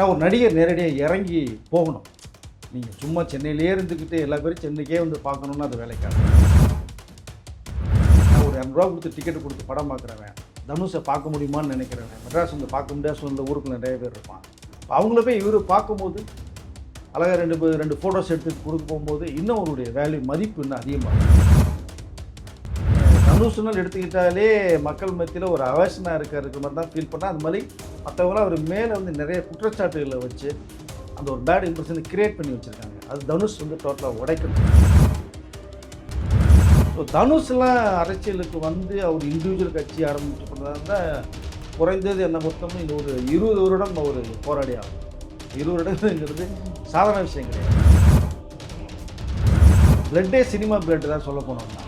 நான் ஒரு நடிகர் நேரடியாக இறங்கி போகணும். நீங்கள் சும்மா சென்னையிலே இருந்துக்கிட்டு எல்லா பேரும் சென்னைக்கே வந்து பார்க்கணுன்னு அது வேலைக்காக. நான் ஒரு இரநூறுவா கொடுத்து டிக்கெட் கொடுத்து படம் பார்க்குறவன் தனுஷை பார்க்க முடியுமான்னு நினைக்கிறவன் மெட்ராஸ் வந்து பார்க்க முடியாது சொன்ன ஊருக்குள்ள நிறைய பேர் இருப்பான். அப்ப அவங்கள போய் இவர் பார்க்கும்போது அழகாக ரெண்டு ரெண்டு ஃபோட்டோஸ் எடுத்து கொடுக்க போகும்போது இன்னும் அவருடைய வேல்யூ மதிப்பு இன்னும் அதிகமாக தனுஷுன்னு எடுத்துக்கிட்டாலே மக்கள் மத்தியில் ஒரு அவசனாக இருக்கிற மாதிரி தான் ஃபீல் பண்ணால் அது மாதிரி மற்றவங்களாம் அவர் மேலே வந்து நிறைய குற்றச்சாட்டுகளை வச்சு அந்த ஒரு பேட் இம்ப்ரெஷனை கிரியேட் பண்ணி வச்சுருக்காங்க. அது தனுஷ் வந்து டோட்டலாக உடைக்கணும். ஸோ தனுஷ்லாம் அரசியலுக்கு வந்து அவர் இண்டிவிஜுவல் கட்சி ஆரம்பிச்சு கொண்டதாக குறைந்தது என்ன மொத்தமும் இது ஒரு இருபது வருடம் அவர் போராடி ஆகும் இருபது வருடங்கிறது சாதாரண விஷயம் கிடையாது. பிளட்டே சினிமா பிளட் தான் சொல்ல போனோம்னா.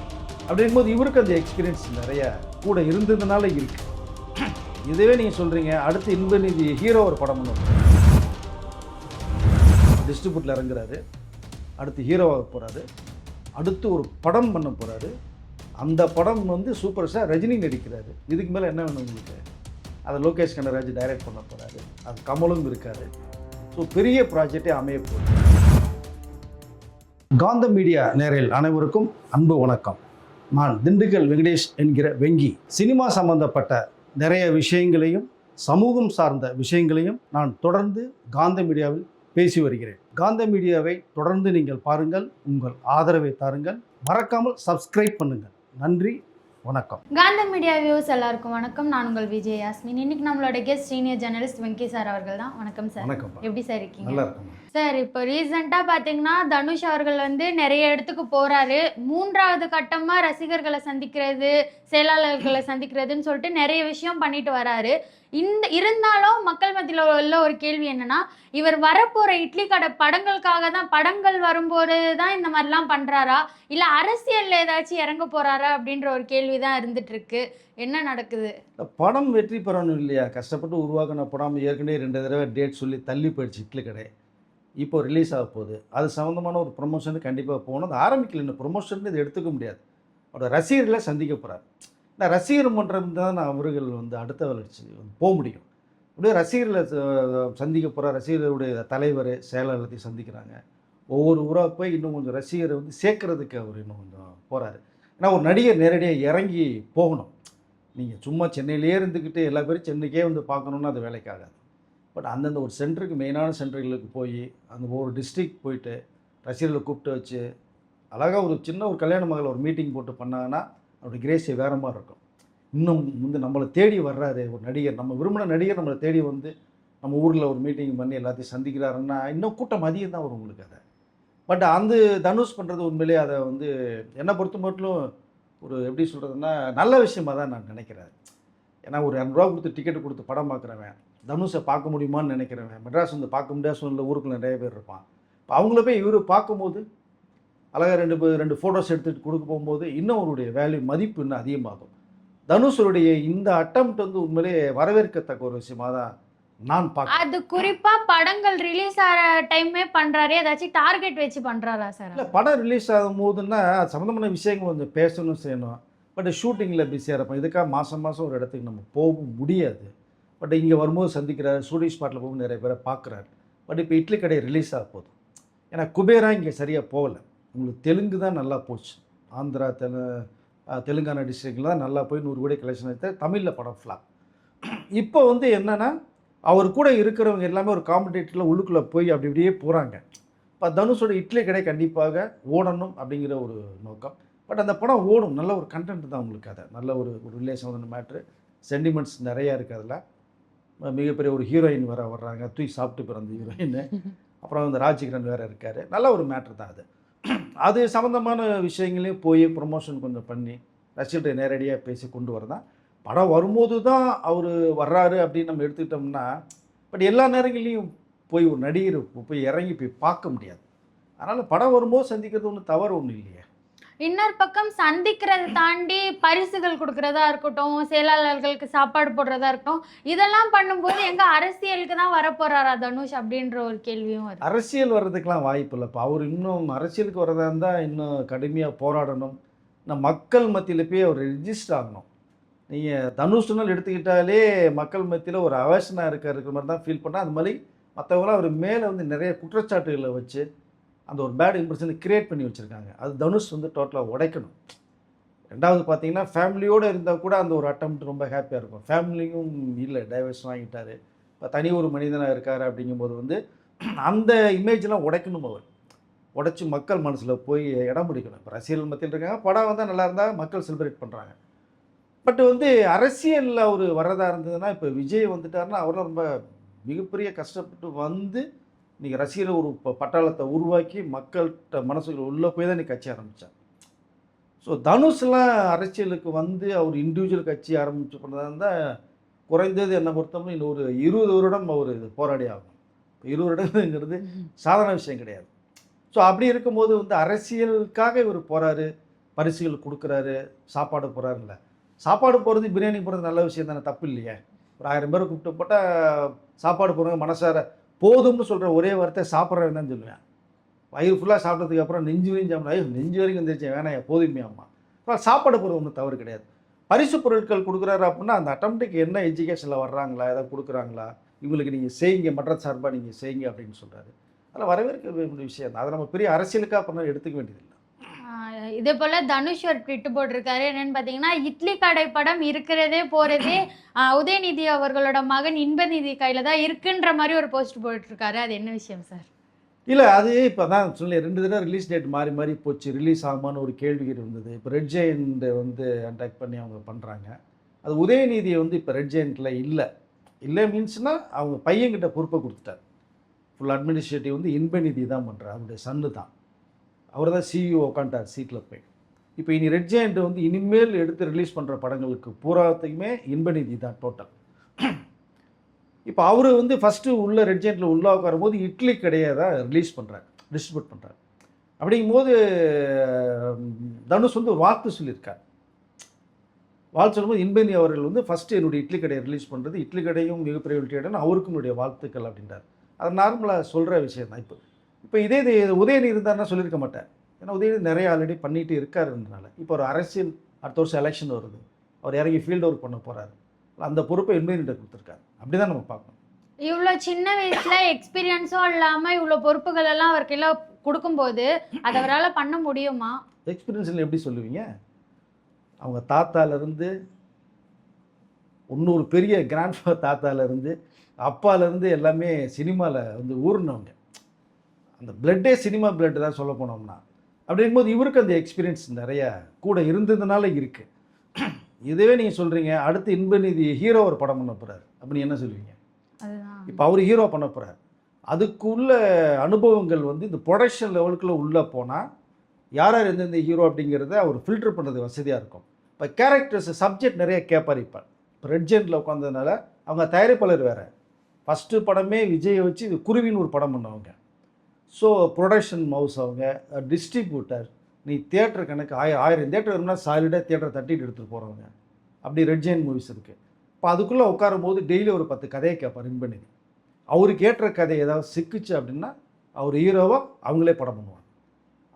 அப்படிங்கும்போது இவருக்கு அந்த எக்ஸ்பீரியன்ஸ் நிறைய கூட இருந்ததுனால இருக்கு. இதுவே நீங்கள் சொல்கிறீங்க அடுத்து இன்பநிதி ஹீரோ ஒரு படம் ஒன்று டிஸ்ட்ரிபியூட்டில் இறங்குறாரு. அடுத்து ஹீரோவாக போகிறாரு அடுத்து ஒரு படம் பண்ண போகிறாரு அந்த படம் வந்து சூப்பர் ஸ்டார் ரஜினி நடிக்கிறாரு. இதுக்கு மேலே என்ன வேணும் உங்களுக்கு? அதை லோகேஷ் கனராஜ் டைரக்ட் பண்ண போகிறாரு அது கமலும் இருக்காரு. ஸோ பெரிய ப்ராஜெக்டே அமைய போகுது. காந்த மீடியா நேரில் அனைவருக்கும் அன்பு வணக்கம். நான் திண்டுக்கல் வெங்கடேஷ் என்கிற வெங்கி. சினிமா சம்பந்தப்பட்ட நிறைய விஷயங்களையும் சமூகம் சார்ந்த விஷயங்களையும் நான் தொடர்ந்து காந்த மீடியாவில் பேசி வருகிறேன். காந்த மீடியாவை தொடர்ந்து நீங்கள் பாருங்கள் உங்கள் ஆதரவை தாருங்கள். மறக்காமல் சப்ஸ்கிரைப் பண்ணுங்கள். நன்றி வணக்கம். காந்த மீடியா வியூஸ் எல்லாருக்கும் வணக்கம். நான் உங்கள் விஜய் யாஸ்மின். இன்னைக்கு நம்மளோட guest senior journalist Venky sir அவர்கள் தான். வணக்கம் சார். வணக்கம் எப்படி சார் இருக்கீங்க? நல்லா இருக்கும் சார் இப்போ ரீசெண்டாக பார்த்தீங்கன்னா தனுஷ் அவர்கள் வந்து நிறைய இடத்துக்கு போகிறாரு மூன்றாவது கட்டமாக ரசிகர்களை சந்திக்கிறது செயலாளர்களை சந்திக்கிறதுன்னு சொல்லிட்டு நிறைய விஷயம் பண்ணிட்டு வராரு. இந்த இருந்தாலும் மக்கள் மத்தியில் உள்ள ஒரு கேள்வி என்னன்னா இவர் வரப்போகிற இட்லி கடை படங்களுக்காக தான் படங்கள் வரும்போது தான் இந்த மாதிரிலாம் பண்ணுறாரா இல்லை அரசியலில் ஏதாச்சும் இறங்க போகிறாரா அப்படின்ற ஒரு கேள்வி தான் இருந்துட்டுருக்கு என்ன நடக்குது? படம் வெற்றி பெறணும் இல்லையா? கஷ்டப்பட்டு உருவாக்கின படம் ஏற்கனவே ரெண்டு தடவை டேட் சொல்லி தள்ளி போயிடுச்சு இட்லி கடை இப்போ ரிலீஸ் ஆக போகுது. அது சம்மந்தமான ஒரு ப்ரொமோஷனுக்கு கண்டிப்பாக போகணும். அது ஆரம்பிக்கல. இன்னும் ப்ரொமோஷன் இது எடுத்துக்க முடியாது. அவரோட ரசிகர்களை சந்திக்க போகிறார் இந்த ரசிகர் மன்றம் தான் அவர்கள் வந்து அடுத்த வளர்ச்சி போக முடியும். அப்படியே ரசிகர்களை சந்திக்க போகிற ரசிகர்களுடைய தலைவர் செயலாளர் எல்லாத்தையும் சந்திக்கிறாங்க. ஒவ்வொரு ஊராக போய் இன்னும் கொஞ்சம் ரசிகரை வந்து சேர்க்கறதுக்கு அவர் இன்னும் கொஞ்சம் போகிறாரு ஏன்னா ஒரு நடிகர் நேரடியாக இறங்கி போகணும். நீங்கள் சும்மா சென்னையிலே இருந்துக்கிட்டு எல்லா பேரும் சென்னைக்கே வந்து பார்க்கணுன்னா அது வேலைக்காகாது பட் அந்தந்த ஒரு சென்டருக்கு மெயினான சென்டர்களுக்கு போய் அந்த ஒவ்வொரு டிஸ்ட்ரிக்ட் போயிட்டு ரசிகர்களை கூப்பிட்டு வச்சு அழகாக ஒரு சின்ன ஒரு கல்யாண மகள் ஒரு மீட்டிங் போட்டு பண்ணாங்கன்னா அவருடைய கிரேஸை வேறு மாதிரி இருக்கும். இன்னும் வந்து நம்மளை தேடி வர்றாரு ஒரு நடிகர். நம்ம விரும்பின நடிகர் நம்மளை தேடி வந்து நம்ம ஊரில் ஒரு மீட்டிங் பண்ணி எல்லாத்தையும் சந்திக்கிறாருன்னா இன்னும் கூட்டம் அதிகம் தான் வரும் உங்களுக்கு அதை. பட் அந்த தனுஷ் பண்ணுறது உண்மையிலே அதை வந்து என்னை பொறுத்த மட்டும் ஒரு எப்படி சொல்கிறதுன்னா நல்ல விஷயமாக தான் நான் நினைக்கிறேன். ஏன்னா ஒரு இரநூறுவா கொடுத்து டிக்கெட் கொடுத்து படம் பார்க்குறவன் தனுஷை பார்க்க முடியுமான்னு நினைக்கிறவன் மெட்ராஸ் வந்து பார்க்க முடியாத சூழ்நிலை ஊருக்குள்ள நிறைய பேர் இருப்பான் இப்போ அவங்கள போய் இவர் பார்க்கும்போது அழகாக ரெண்டு ரெண்டு ஃபோட்டோஸ் எடுத்துகிட்டு கொடுக்க போகும்போது இன்னும் அவருடைய வேல்யூ மதிப்பு இன்னும் அதிகமாகும். தனுஷருடைய இந்த அட்டம் வந்து உண்மையிலே வரவேற்கத்தக்க ஒரு விஷயமா தான் நான் பார்க்குறேன். அது குறிப்பா படங்கள் ரிலீஸ் ஆகிற டைமே பண்றாரு ஏதாச்சும் டார்கெட் வச்சு பண்றாரா சார் இல்லை படம் ரிலீஸ் ஆகும் போதுன்னா சம்மந்தமான விஷயங்கள் கொஞ்சம் பேசணும் செய்யணும். பட் ஷூட்டிங்கில் பிஸியாக இருப்போம். இதுக்காக மாதம் மாதம் ஒரு இடத்துக்கு நம்ம போக முடியாது. பட் இங்கே வரும்போது சந்திக்கிறார் ஷூட்டிங் ஸ்பாட்டில் போகும்போது நிறைய பேரை பார்க்குறாரு. பட் இப்போ இட்லி கடை ரிலீஸ் ஆக போகுது. ஏன்னா குபேரா இங்கே சரியாக போகலை. உங்களுக்கு தெலுங்கு தான் நல்லா போச்சு. ஆந்திரா தெலு தெலுங்கானா டிஸ்ட்ரிக்டில் தான் நல்லா போய் நூறு கோடி கலெக்ஷன் ஆச்சு தமிழில் படம் ஃப்ளாப் இப்போ வந்து என்னென்னா அவர் கூட இருக்கிறவங்க எல்லாமே ஒரு காம்படேட்டரில் உள்ளுக்குள்ளே போய் அப்படி இப்படியே போகிறாங்க இப்போ தனுஷோட இட்லி கடை கண்டிப்பாக ஓடணும் அப்படிங்கிற ஒரு நோக்கம். பட் அந்த படம் ஓடும். நல்ல ஒரு கண்டென்ட் தான் உங்களுக்கு அதை. நல்ல ஒரு ஒரு ரிலேஷன் மேட்ரு சென்டிமெண்ட்ஸ் நிறையா இருக்குது அதில். மிகப்பெரிய ஒரு ஹீரோயின் வேறு வர்றாங்க. தூய் சாப்பிட்டு பிறந்த ஹீரோயின். அப்புறம் அந்த ராஜ்கிரண் வேறு இருக்கார். நல்ல ஒரு மேட்ரு தான் அது. அது சம்மந்தமான விஷயங்களையும் போய் ப்ரொமோஷன் கொஞ்சம் பண்ணி ரசிகர்கிட்ட நேரடியாக பேசி கொண்டு வரதான் படம் வரும்போது தான் அவர் வர்றாரு அப்படின்னு நம்ம எடுத்துக்கிட்டோம்னா பட் எல்லா நேரங்களையும் போய் ஒரு நடிகர் போய் இறங்கி போய் பார்க்க முடியாது. அதனால் படம் வரும்போது சந்திக்கிறது ஒன்றும் தவறு ஒன்றும் இல்லையே. இன்னொரு பக்கம் சந்திக்கிறத தாண்டி பரிசுகள் கொடுக்கறதா இருக்கட்டும் செயலாளர்களுக்கு சாப்பாடு போடுறதா இருக்கட்டும் இதெல்லாம் பண்ணும்போது எங்க அரசியலுக்கு தான் வரப்போறாரா தனுஷ் அப்படின்ற ஒரு கேள்வியும் வருது. அரசியல் வர்றதுக்கெல்லாம் வாய்ப்பு இல்லை இப்போ அவர் இன்னும் அரசியலுக்கு வரதா இருந்தால் இன்னும் கடுமையாக போராடணும். நான் மக்கள் மத்தியில் போய் அவர் ரிஜிஸ்டர் ஆகணும். நீங்கள் தனுஷ்னால் எடுத்துக்கிட்டாலே மக்கள் மத்தியில் ஒரு அவேஷனாக இருக்க இருக்கிற மாதிரி தான் ஃபீல் பண்ணால் அது மாதிரி மற்றவங்களாம் அவர் மேலே வந்து நிறைய குற்றச்சாட்டுகளை வச்சு அந்த ஒரு பேட் இம்ப்ரெஷனை கிரியேட் பண்ணி வச்சுருக்காங்க. அது தனுஷ் வந்து டோட்டலாக உடைக்கணும். ரெண்டாவது பார்த்தீங்கன்னா ஃபேமிலியோடு இருந்தால் கூட அந்த ஒரு அட்டம் ரொம்ப ஹாப்பியாக இருக்கும். ஃபேமிலியும் இல்லை டைவர்ஸ் வாங்கிட்டார் இப்போ தனி ஒரு மனிதனாக இருக்கார் அப்படிங்கும்போது வந்து அந்த இமேஜ்லாம் உடைக்கணும் அவர். உடைச்சி மக்கள் மனசில் போய் இடம் பிடிக்கணும். இப்போ ரசிகர்கள் மத்தியில் இருக்காங்க. படம் வந்தால் நல்லா இருந்தால் மக்கள் செலிப்ரேட் பண்ணுறாங்க பட் வந்து அரசியலில் அவர் வர்றதா இருந்ததுன்னா இப்போ விஜய் வந்துட்டார்னா அவரெல்லாம் ரொம்ப மிகப்பெரிய கஷ்டப்பட்டு வந்து இன்றைக்கி ரசிகர் ஒரு ப- பட்டாளத்தை உருவாக்கி மக்கள்கிட்ட மனசுக்குள்ள உள்ளே போய் தான் இன்றைக்கி கட்சி ஆரம்பித்தார் ஸோ தனுஷ்லாம் அரசியலுக்கு வந்து அவர் இண்டிவிஜுவல் கட்சி ஆரம்பிச்சு பண்ணதாக இருந்தால் குறைந்தது என்னை பொறுத்தவரை இன்னும் ஒரு இருபது வருடம் அவர் போராடி இப்போ இருபது வருடங்கிறது சாதாரண விஷயம் கிடையாது. ஸோ அப்படி இருக்கும்போது வந்து அரசியலுக்காக இவர் போகிறாரு பரிசுகள் கொடுக்குறாரு சாப்பாடு போகிறாருல்ல சாப்பாடு போகிறது பிரியாணி போகிறது நல்ல விஷயம் தானே தப்பு இல்லையே. ஒரு ஆயிரம் பேரை கூப்பிட்டு போட்டால் சாப்பாடு போகிறவங்க மனசார போதும்னு சொல்கிற ஒரே வார்த்தை சாப்பிட்றவன் தான் சொல்லுவேன். வயிறு ஃபுல்லாக சாப்பிட்டதுக்கு அப்புறம் நெஞ்சு வரையும் ஐயோ நெஞ்சு வரைக்கும் வந்துருச்சு வேணாம் போதுமே அம்மா. அப்புறம் சாப்பாடு போகிறது ஒன்றும் தவறு கிடையாது. பரிசு பொருட்கள் கொடுக்குறாரு அப்படின்னா அந்த அட்டம்ப்ட்டுக்கு என்ன எஜுகேஷனில் வர்றாங்களா ஏதாவது கொடுக்குறாங்களா இவங்களுக்கு நீங்கள் செய்யுங்க மற்ற சார்பாக நீங்கள் செய்யுங்க அப்படின்னு சொல்கிறாரு அதில் வரவேற்க வேண்டிய விஷயம் தான். அதை நம்ம பெரிய அரசியலுக்காக பண்ண எடுத்துக்க வேண்டியதில்லை. இதே போல தனுஷ் ஒரு ட்விட்டு போட்டிருக்காரு. என்னன்னு பார்த்தீங்கன்னா இட்லி கடை படம் இருக்கிறதே போகிறதே உதயநிதி அவர்களோட மகன் இன்பநிதி கையில் தான் இருக்குன்ற மாதிரி ஒரு போஸ்ட் போட்டிருக்காரு. அது என்ன விஷயம் சார் இல்லை அது இப்போ தான் சொல்லி ரெண்டு தடவை ரிலீஸ் டேட் மாறி மாறி போச்சு. ரிலீஸ் ஆகுமான்னு ஒரு கேள்வி இருந்தது. இப்போ ரெட் ஜெயண்ட் வந்து அட்டாக் பண்ணி அவங்க பண்ணுறாங்க அது உதயநிதி வந்து இப்போ ரெட் ஜெயண்ட்டில் இல்லை. இல்லை மீன்ஸ்னால் அவங்க பையன்கிட்ட பொறுப்பை கொடுத்துட்டார். ஃபுல் அட்மினிஸ்ட்ரேட்டிவ் வந்து இன்பநிதி தான் பண்ணுறாரு அவருடைய சன்னு தான். அவர் தான் சிஇஓ உட்காண்டார் சீட்டில் போய். இப்போ இனி ரெட் ஜெயண்ட் வந்து இனிமேல் எடுத்து ரிலீஸ் பண்ணுற படங்களுக்கு பூராத்தையுமே இன்பநிதி தான் டோட்டல் இப்போ அவர் வந்து ஃபஸ்ட்டு உள்ள ரெட் ஜெயண்ட்டில் உள்ளே உட்காரும்போது இட்லி கடையை தான் ரிலீஸ் பண்ணுறாரு டிஸ்ட்ரிபியூட் பண்ணுறாரு அப்படிங்கும்போது தனுஷ் வந்து ஒரு வாழ்த்து சொல்லியிருக்கார். வாழ்த்து சொல்லும்போது இன்பனி அவர்கள் வந்து ஃபஸ்ட்டு என்னுடைய இட்லி கடையை ரிலீஸ் பண்ணுறது இட்லி கடையும் மிகப்பெரிய வெற்றியுடன் அவருக்கும் என்னுடைய வாழ்த்துக்கள் அப்படின்றார். அது நார்மலாக சொல்கிற விஷயம் தான் இப்போ இப்போ இதே இது உதயநிதி இருந்தாருன்னா சொல்லியிருக்க மாட்டார் ஏன்னா உதயநிதி நிறைய ஆல்ரெடி பண்ணிட்டு இருக்காருன்றனால. இப்போ ஒரு அரசியல் அடுத்த வருஷம் எலெக்ஷன் வருது. அவர் இறங்கி ஃபீல்ட் ஒர்க் பண்ண போகிறாரு அந்த பொறுப்பை இன்பனிட்ட கொடுத்துருக்காரு. அப்படி தான் நம்ம பார்க்கணும். இவ்வளோ சின்ன வயசுல எக்ஸ்பீரியன்ஸும் இல்லாம இவ்வளோ பொறுப்புகள் எல்லாம் அவர் கையில கொடுக்கும்போது அதை அவரால் பண்ண முடியுமா? எக்ஸ்பீரியன்ஸில் எப்படி சொல்லுவீங்க? அவங்க தாத்தாலேருந்து இன்னொரு பெரிய கிராண்ட் தாத்தாலேருந்து அப்பாலேருந்து எல்லாமே சினிமாவில் வந்து ஊர்னவங்க. அந்த பிளட்டே சினிமா பிளட் தான் சொல்ல போனோம்னா அப்படிங்கும்போது இவருக்கு அந்த எக்ஸ்பீரியன்ஸ் நிறைய கூட இருந்ததுனால இருக்குது இதுவே நீங்கள் சொல்கிறீங்க அடுத்து இன்பநிதி ஹீரோ ஒரு படம் பண்ண போகிறார் அப்படின்னு என்ன சொல்லுவீங்க? இப்போ அவர் ஹீரோ பண்ண போகிறார் அதுக்குள்ள அனுபவங்கள் வந்து இந்த ப்ரொடக்ஷன் லெவலுக்குள்ளே உள்ளே போனால் யார் யார் எந்தெந்த ஹீரோ அப்படிங்கிறத அவர் ஃபில்டர் பண்ணுறது வசதியாக இருக்கும். இப்போ கேரக்டர்ஸ் சப்ஜெக்ட் நிறைய கேட்பார் இப்போ. இப்போ ரெட் ஜென்ட்டில் உட்காந்ததுனால அவங்க தயாரிப்பாளர் வேறு. ஃபஸ்ட்டு படமே விஜயை வச்சு இது குருவின்னு ஒரு படம் பண்ணவங்க. ஸோ ப்ரொடக்ஷன் மவுஸ் அவங்க டிஸ்ட்ரிபியூட்டர் நீ தியேட்டர் கணக்கு ஆயிரம் ஆயிரம் தியேட்டர் வரும்னா சாலிடாக தியேட்டரை தட்டிட்டு எடுத்துகிட்டு போகிறவங்க அப்படி ரெட் ஜெயின் மூவிஸ் இருக்குது இப்போ அதுக்குள்ளே உட்காரும் போது டெய்லி ஒரு பத்து கதையை கேட்பார் இன்பநிதி. அவருக்கு ஏற்ற கதை ஏதாவது சிக்குச்சு அப்படின்னா அவர் ஹீரோவாக அவங்களே படம் பண்ணுவாங்க.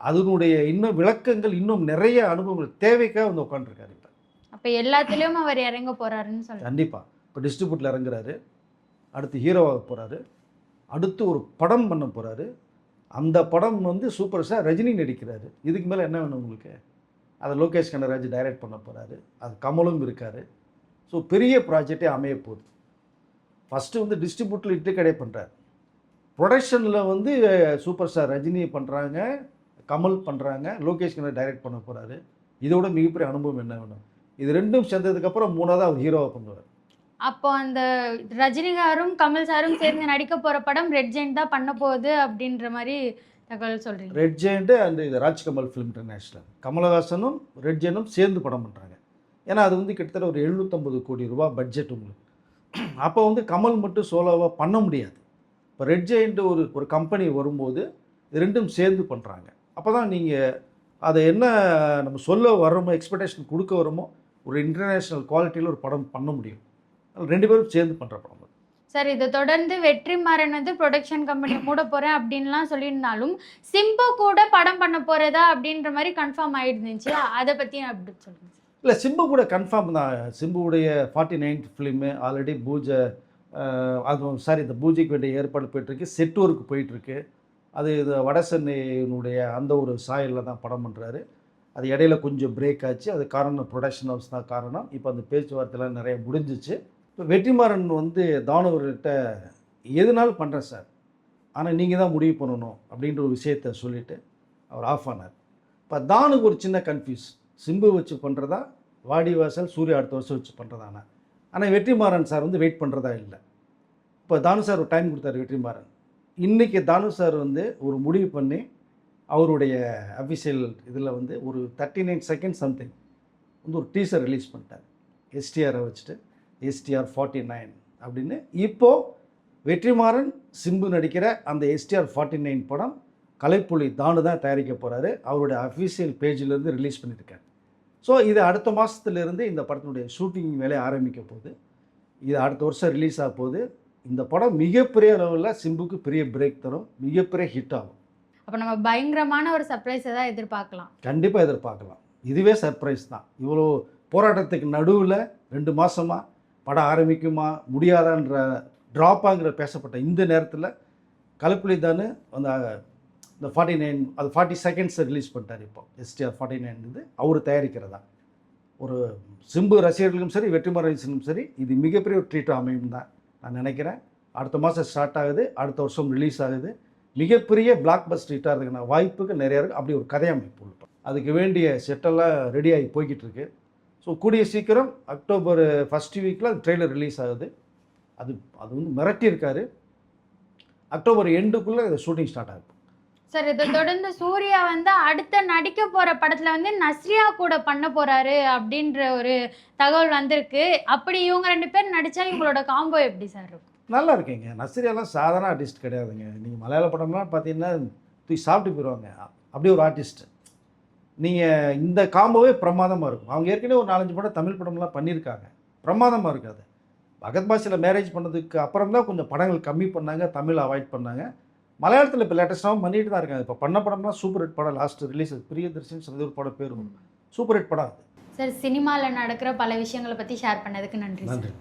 அதனுடைய இன்னும் விளக்கங்கள் இன்னும் நிறைய அனுபவங்கள் தேவைக்காக வந்து உட்காந்துருக்காரு இப்போ. அப்ப எல்லாத்துலயும் அவர் இறங்க போறாருன்னு சொல்றேன் கண்டிப்பாக இப்போ டிஸ்ட்ரிபியூட்டில் இறங்குறாரு. அடுத்து ஹீரோவாக போகிறாரு அடுத்து ஒரு படம் பண்ண போகிறாரு அந்த படம் வந்து சூப்பர் ஸ்டார் ரஜினி நடிக்கிறாரு. இதுக்கு மேலே என்ன வேணும் உங்களுக்கு? அதை லோகேஷ் கனராஜ் டைரக்ட் பண்ண போகிறாரு அது கமலும் இருக்கார். ஸோ பெரிய ப்ராஜெக்டே அமைய போகுது. ஃபஸ்ட்டு வந்து டிஸ்ட்ரிபியூட்டில் இட்டு கடை பண்ணுறாரு ப்ரொடக்ஷனில் வந்து சூப்பர் ஸ்டார் ரஜினி பண்ணுறாங்க கமல் பண்ணுறாங்க லோகேஷ் கனர் டைரக்ட் பண்ண போகிறாரு இதோட மிகப்பெரிய அனுபவம் என்ன வேணும்? இது ரெண்டும் சேர்ந்ததுக்கப்புறம் மூணாவது அவர் ஹீரோவை பண்ணுவார் அப்போ அந்த ரஜினிகாரும் கமல் சாரும் சேர்ந்து நடிக்க போற படம் ரெட் ஜெயின் தான் பண்ண போகுது அப்படின்ற மாதிரி தகவல் சொல்றீங்க. ரெட் ஜெயின்ட் அந்த இது ராஜ்கமல் ஃபிலிம் இன்டர்நேஷனல் கமலஹாசனும் ரெட் ஜெயினும் சேர்ந்து படம் பண்ணுறாங்க ஏன்னா அது வந்து கிட்டத்தட்ட ஒரு எழுநூற்றம்பது கோடி ரூபா பட்ஜெட் உங்களுக்கு. அப்போ வந்து கமல் மட்டும் சோலோவாக பண்ண முடியாது. இப்போ ரெட் ஜெயின்ட் ஒரு ஒரு கம்பெனி வரும்போது இது ரெண்டும் சேர்ந்து பண்ணுறாங்க அப்போ தான் நீங்கள் அதை என்ன நம்ம சொல்ல வரமோ எக்ஸ்பெக்டேஷன் கொடுக்க வரோமோ ஒரு இன்டர்நேஷ்னல் குவாலிட்டியில் ஒரு படம் பண்ண முடியும். ரெண்டு பேரும் சேர்ந்து பண்ணுற படம். சார் இதை தொடர்ந்து வெற்றிமாறன் வந்து ப்ரொடக்ஷன் கம்பெனி மூட போறேன் அப்படின்லாம் சொல்லியிருந்தாலும் சிம்பு கூட படம் பண்ண போறதா அப்படின்ற மாதிரி கன்ஃபார்ம் ஆயிடுச்சு அதை பத்தி அப்படி சொல்லுங்க? இல்லை சிம்பு கூட கன்ஃபார்ம் தான். சிம்புவுடைய ஃபார்ட்டி நைன்த் ஃபிலிமு ஆல்ரெடி பூஜை அஹ், அது சாரி இந்த பூஜைக்கு வேண்டிய ஏற்பாடு போயிட்டுருக்கு. செட் ஒர்க் போயிட்டுருக்கு. அது இது வட சென்னையினுடைய அந்த ஒரு சாயலில் தான் படம் பண்ணுறாரு அது இடையில கொஞ்சம் பிரேக் ஆச்சு. அது காரணம் ப்ரொடக்ஷன் ஹவுஸ் தான் காரணம். இப்போ அந்த பேச்சுவார்த்தைலாம் நிறைய முடிஞ்சிச்சு. இப்போ வெற்றிமாறன் வந்து தானவர்கிட்ட எதுனாலும் பண்ணுறேன் சார்? ஆனால் நீங்கள் தான் முடிவு பண்ணணும் அப்படின்ற ஒரு விஷயத்த சொல்லிவிட்டு அவர் ஆஃப் ஆனார். இப்போ தானுக்கு ஒரு சின்ன கன்ஃபியூஸ் சிம்பு வச்சு பண்ணுறதா வாடிவாசல் சூர்யா அடுத்த வருஷம் வச்சு பண்ணுறதானா ஆனால் வெற்றிமாறன் சார் வந்து வெயிட் பண்ணுறதா இல்லை. இப்போ தானு சார் ஒரு டைம் கொடுத்தாரு வெற்றிமாறன். இன்றைக்கி தானு சார் வந்து ஒரு முடிவு பண்ணி அவருடைய அஃபிஷியல் இதில் வந்து ஒரு தேர்ட்டி நைன் செகண்ட் சம்திங் வந்து ஒரு டீசர் ரிலீஸ் பண்ணிட்டார். எஸ்டிஆரை வச்சுட்டு. எஸ்டிஆர் ஃபார்ட்டி நைன் அப்படின்னு இப்போது வெற்றிமாறன் சிம்பு நடிக்கிற அந்த எஸ்டிஆர் ஃபார்ட்டி நைன் படம் கலைப்புலி தானு தான் தயாரிக்க போகிறாரு அவருடைய அஃபிஷியல் பேஜிலேருந்து ரிலீஸ் பண்ணியிருக்காரு. ஸோ இது அடுத்த மாதத்துலேருந்து இந்த படத்தினுடைய ஷூட்டிங் வேலையை ஆரம்பிக்க போகுது. இது அடுத்த வருஷம் ரிலீஸ் ஆக போகுது. இந்த படம் மிகப்பெரிய அளவில் சிம்புக்கு பெரிய பிரேக் தரும். மிகப்பெரிய ஹிட் ஆகும். அப்ப நம்ம பயங்கரமான ஒரு சர்ப்ரைஸை தான் எதிர்பார்க்கலாம். கண்டிப்பாக எதிர்பார்க்கலாம். இதுவே சர்ப்ரைஸ் தான். இவ்வளோ போராட்டத்துக்கு நடுவில் ரெண்டு மாதமாக படம் ஆரம்பிக்குமா முடியாதான்ற ட்ராப்பாங்கிற பேசப்பட்ட இந்த நேரத்தில் கலப்புலி தானு அந்த இந்த ஃபார்ட்டி நைன் அது ஃபார்ட்டி செகண்ட்ஸ் ரிலீஸ் பண்ணிட்டார் இப்போ. எஸ்டிஆர் ஃபார்ட்டி நைன் இது அவர் தயாரிக்கிறதா. ஒரு சிம்பு ரசிகர்களுக்கும் சரி வெற்றிமாறன் சரி இது மிகப்பெரிய ஒரு ட்ரீட்டாக அமையும் தான் நான் நினைக்கிறேன். அடுத்த மாதம் ஸ்டார்ட் ஆகுது. அடுத்த வருஷம் ரிலீஸ் ஆகுது. மிகப்பெரிய பிளாக் பஸ்ட் ட்ரீட்டாக இருக்கிற வாய்ப்புகள் நிறையா இருக்குது அப்படி ஒரு கதையமைப்பு உள்ள அதுக்கு வேண்டிய செட்டெல்லாம் ரெடியாகி போய்கிட்டு இருக்குது ஸோ கூடிய சீக்கிரம் அக்டோபர் ஃபஸ்ட் வீக்கில் அது ட்ரெய்லர் ரிலீஸ் ஆகுது. அது அது வந்து மிரட்டியிருக்காரு. அக்டோபர் எண்டுக்குள்ளே ஷூட்டிங் ஸ்டார்ட் ஆகும் சார் இதை தொடர்ந்து சூர்யா வந்து அடுத்த நடிக்க போற படத்துல வந்து நஸ்ரியா கூட பண்ண போறாரு அப்படின்ற ஒரு தகவல் வந்திருக்கு. அப்படி இவங்க ரெண்டு பேர் நடிச்சா இவங்களோட காம்போ எப்படி சார் இருக்கும்? நல்லா இருக்கீங்க. நஸ்ரியாலாம் சாதாரண ஆர்டிஸ்ட் கிடையாதுங்க. நீங்கள் மலையாள படம்லாம் பார்த்தீங்கன்னா தூக்கி சாப்பிட்டு போயிடுவாங்க அப்படி ஒரு ஆர்டிஸ்ட் நீங்கள் இந்த காம்போவே பிரமாதமாக இருக்கும். அவங்க ஏற்கனவே ஒரு நாலஞ்சு படம் தமிழ் படம்லாம் பண்ணியிருக்காங்க. பிரமாதமாக இருக்காது பகத் பாஷையில் மேரேஜ் பண்ணதுக்கு அப்புறம் தான் கொஞ்சம் படங்கள் கம்மி பண்ணாங்க தமிழ் அவாய்ட் பண்ணாங்க. மலையாளத்தில் இப்போ லேட்டஸ்ட்டாகவும் பண்ணிட்டு தான் இருக்காங்க. இப்போ பண்ண படம்லாம் சூப்பர் ஹிட் படம் லாஸ்ட் ரிலீஸ் பிரியதர்ஷன் சொல்லி ஒரு படம் பேர் சூப்பர் ஹிட் படம் அது. சார் சினிமாவில் நடக்கிற பல விஷயங்களை பற்றி ஷேர் பண்ணதுக்கு நன்றி நன்றி